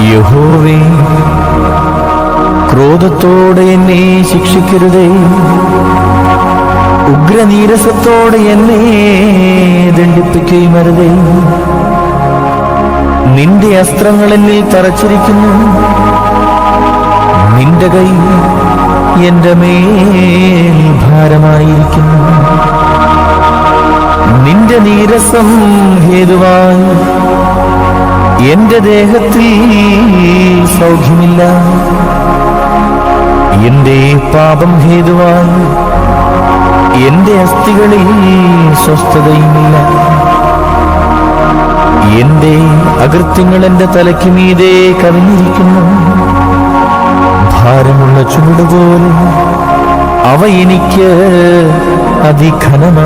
യഹോവേ ക്രോധത്തോടെ എന്നെ ശിക്ഷിക്കരുതേ. ഉഗ്രനീരസത്തോടെ എന്നെ ദണ്ഡിപ്പിക്കുകയും അരുതേ. നിന്റെ അസ്ത്രങ്ങൾ എന്നിൽ തറച്ചിരിക്കുന്നു. നിന്റെ കൈ എന്റെ മേൽ ഭാരമായിരിക്കുന്നു. നിന്റെ നീരസം ഹേതുവായി എന്റെ ദേഹത്തിൽ സൗഖ്യമില്ല. എന്റെ പാപം ഹേതുവായി എന്റെ അസ്ഥികളിൽ സ്വസ്ഥതയുമില്ല. എന്റെ അകൃത്യങ്ങൾ എന്റെ തലയ്ക്ക് മീതെ കവിഞ്ഞിരിക്കുന്നു. ഭാരമുള്ള ചുവടുപോലെ അവ എനിക്ക് അതിഘനമാണ്.